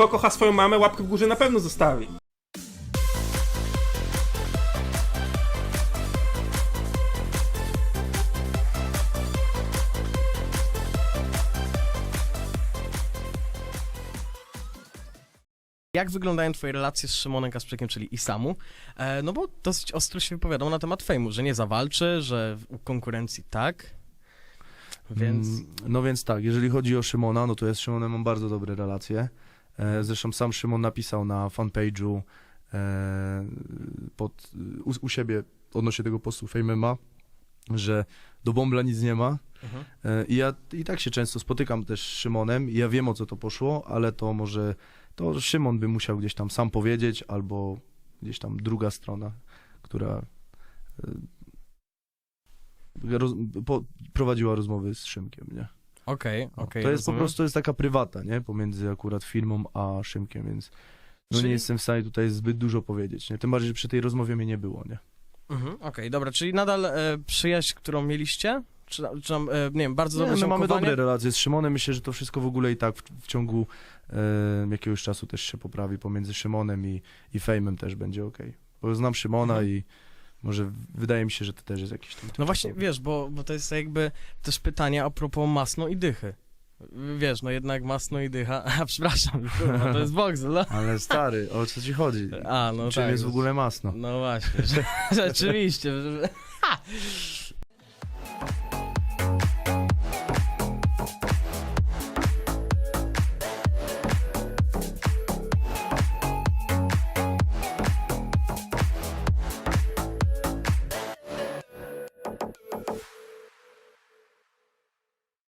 kto kocha swoją mamę, łapkę w górze na pewno zostawi. Jak wyglądają twoje relacje z Szymonem Kasprzykiem, czyli Isamu? E, no bo dosyć ostro się wypowiadał na temat fejmu, że nie zawalczy, że u konkurencji tak. Więc... Mm, No więc tak, jeżeli chodzi o Szymona, no to ja z Szymonem mam bardzo dobre relacje. E, Zresztą sam Szymon napisał na fanpage'u e, pod, u, u siebie odnośnie tego postu Fame MMA, że do Bombla nic nie ma. Mhm. E, I ja i tak się często spotykam też z Szymonem i ja wiem o co to poszło, ale to może to Szymon by musiał gdzieś tam sam powiedzieć, albo gdzieś tam druga strona, która roz, po, prowadziła rozmowy z Szymkiem, nie? Okej, No, okej. to jest po rozumiem. prostu jest taka prywata, nie? Pomiędzy akurat firmą a Szymkiem, więc no Czyli- nie jestem w stanie tutaj zbyt dużo powiedzieć, nie? Tym bardziej, że przy tej rozmowie mnie nie było, nie? Mhm, Okej, dobra, czyli nadal e, przyjaźń, którą mieliście? Czy, czy tam, e, nie wiem, bardzo dobre Nie, no mamy dobre relacje z Szymonem, myślę, że to wszystko w ogóle i tak w, w ciągu e, jakiegoś czasu też się poprawi pomiędzy Szymonem i, i Fejmem też będzie ok. Bo znam Szymona Mhm. i może wydaje mi się, że to też jest jakiś tam... No właśnie, wiesz, bo, bo to jest jakby też pytanie a propos masno i dychy. Wiesz, no jednak masno i dycha, a przepraszam, kurwa, to jest Boxel, no. Ale stary, o co ci chodzi? A, no Czym tak. jest w ogóle masno? No właśnie, rzeczywiście. że- Ha!